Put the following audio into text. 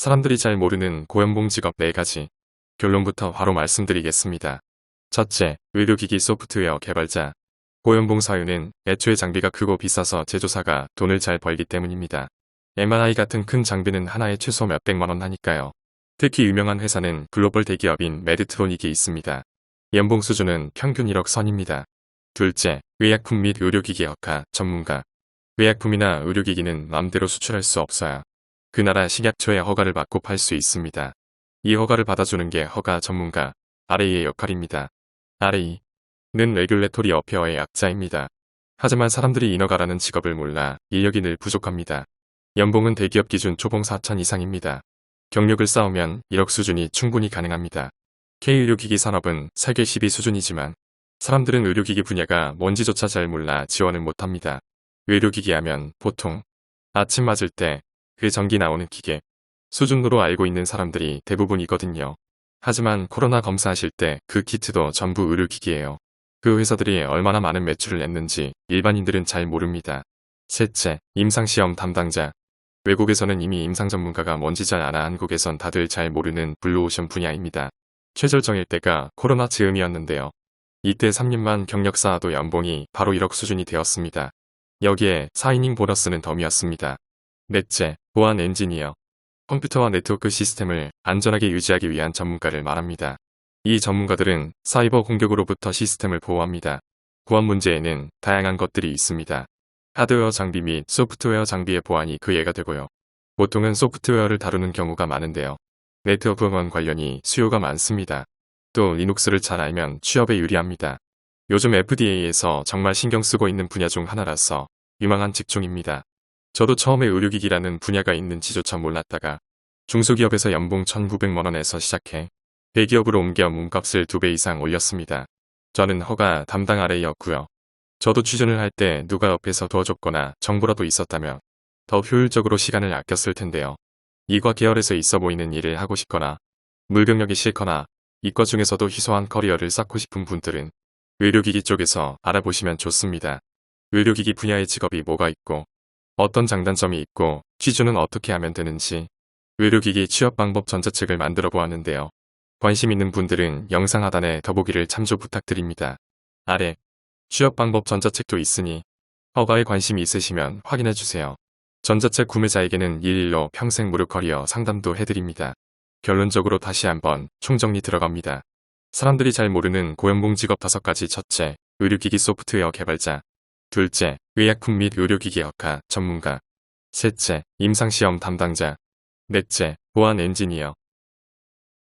사람들이 잘 모르는 고연봉 직업 4가지. 결론부터 바로 말씀드리겠습니다. 첫째, 의료기기 소프트웨어 개발자. 고연봉 사유는 애초에 장비가 크고 비싸서 제조사가 돈을 잘 벌기 때문입니다. MRI 같은 큰 장비는 하나에 최소 몇백만 원 하니까요. 특히 유명한 회사는 글로벌 대기업인 메드트로닉이 있습니다. 연봉 수준은 평균 1억 선입니다. 둘째, 의약품 및 의료기기 역학 전문가. 의약품이나 의료기기는 마음대로 수출할 수 없어요. 그 나라 식약처의 허가를 받고 팔 수 있습니다. 이 허가를 받아주는 게 허가 전문가, RA의 역할입니다. RA는 레귤레토리 어페어의 약자입니다. 하지만 사람들이 인허가라는 직업을 몰라 인력이 늘 부족합니다. 연봉은 대기업 기준 초봉 4천 이상입니다. 경력을 쌓으면 1억 수준이 충분히 가능합니다. K의료기기 산업은 세계 10위 수준이지만 사람들은 의료기기 분야가 뭔지조차 잘 몰라 지원을 못합니다. 의료기기 하면 보통 아침 맞을 때 그 전기 나오는 기계 수준으로 알고 있는 사람들이 대부분이거든요. 하지만 코로나 검사하실 때 그 키트도 전부 의료기기예요. 그 회사들이 얼마나 많은 매출을 냈는지 일반인들은 잘 모릅니다. 셋째, 임상시험 담당자. 외국에서는 이미 임상 전문가가 뭔지 잘 알아 한국에선 다들 잘 모르는 블루오션 분야입니다. 최절정일 때가 코로나 즈음이었는데요. 이때 3년만 경력 쌓아도 연봉이 바로 1억 수준이 되었습니다. 여기에 사이닝 보너스는 덤이었습니다. 넷째, 보안 엔지니어. 컴퓨터와 네트워크 시스템을 안전하게 유지하기 위한 전문가를 말합니다. 이 전문가들은 사이버 공격으로부터 시스템을 보호합니다. 보안 문제에는 다양한 것들이 있습니다. 하드웨어 장비 및 소프트웨어 장비의 보안이 그 예가 되고요. 보통은 소프트웨어를 다루는 경우가 많은데요. 네트워크 보안 관련이 수요가 많습니다. 또 리눅스를 잘 알면 취업에 유리합니다. 요즘 FDA에서 정말 신경 쓰고 있는 분야 중 하나라서 유망한 직종입니다. 저도 처음에 의료기기라는 분야가 있는지조차 몰랐다가 중소기업에서 연봉 1,900만원에서 시작해 대기업으로 옮겨 몸값을 2배 이상 올렸습니다. 저는 허가 담당 아래였고요. 저도 취준을 할 때 누가 옆에서 도와줬거나 정보라도 있었다면 더 효율적으로 시간을 아꼈을 텐데요. 이과 계열에서 있어 보이는 일을 하고 싶거나 물병력이 싫거나 이과 중에서도 희소한 커리어를 쌓고 싶은 분들은 의료기기 쪽에서 알아보시면 좋습니다. 의료기기 분야의 직업이 뭐가 있고 어떤 장단점이 있고 취준은 어떻게 하면 되는지 의료기기 취업 방법 전자책을 만들어 보았는데요. 관심 있는 분들은 영상 하단에 더보기를 참조 부탁드립니다. 아래 취업 방법 전자책도 있으니 허가에 관심이 있으시면 확인해주세요. 전자책 구매자에게는 일일로 평생 무료 커리어 상담도 해드립니다. 결론적으로 다시 한번 총정리 들어갑니다. 사람들이 잘 모르는 고연봉 직업 5가지 첫째, 의료기기 소프트웨어 개발자 둘째, 의약품 및 의료기기 역학 전문가. 셋째, 임상시험 담당자. 넷째, 보안 엔지니어